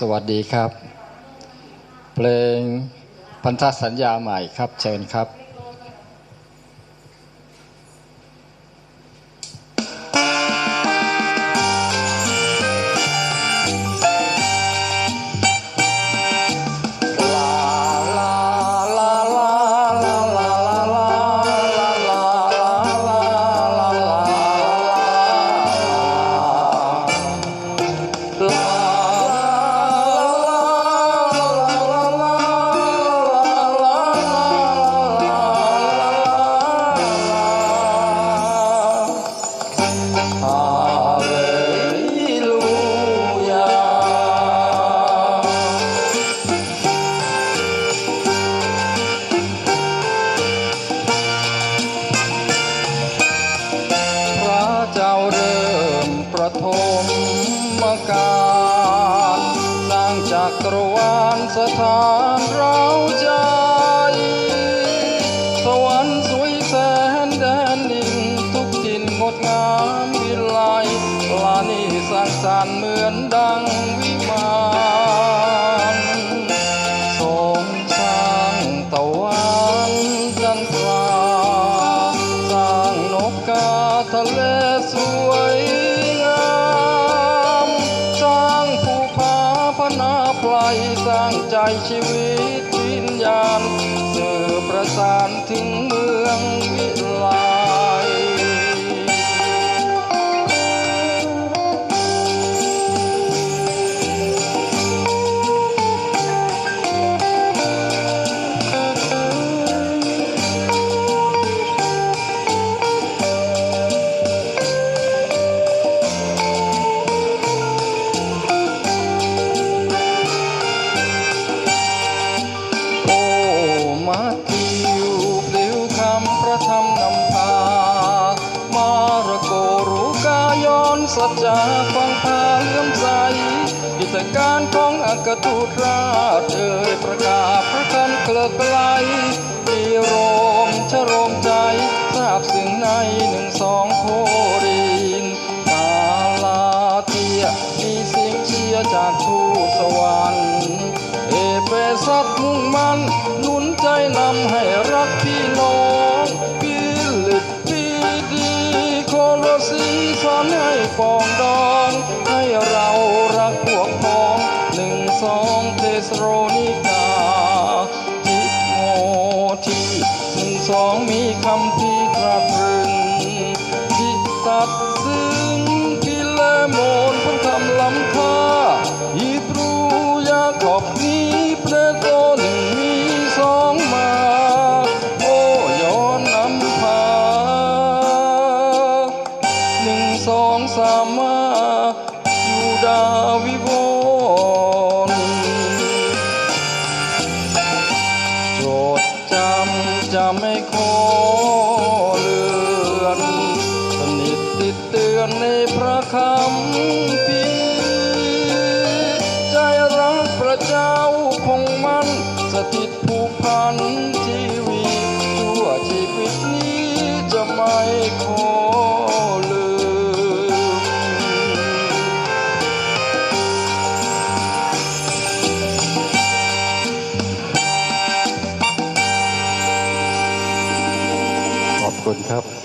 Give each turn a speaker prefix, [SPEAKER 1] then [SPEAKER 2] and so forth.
[SPEAKER 1] สวัสดีครับ เพลงพันธสัญญาใหม่ครับเชิญครับ การสร้างจักรวาลสถานเราใจ สวรรค์สวยแสนแดนดินทุกดินงดงามวิไลลานีสร้างสรรค์เหมือนดังวิมาน ใจชีวิตวิญญาณสื่อประสานถึงเมืองวิลาัจจาฟังพาเลื่อมใสยุทธการของอักตูตราชเอ่ยประกาศพระคันเกลิกไกลมีโรมชะโรมใจทราบสิ่งในหนึ่งสองโคดินกาลาเทียมีเสียงเชียจากทูตสวรรค์เอเฟซัสมุ่งมั่นหนุนใจนำให้รักพี่น้อง สองเทสโรนิกาทิโมทีหนึ่งสองมีคำพีตราตรึงที่ตัดซึ้งพิเลโมนพระคำล้ำค่าฮีบรูยาขอบนี้เปรโตหนึ่งมีสองมาโอย้อนนำพาหนึ่งสองสามมายูดาวิโว 像美国 ญครับ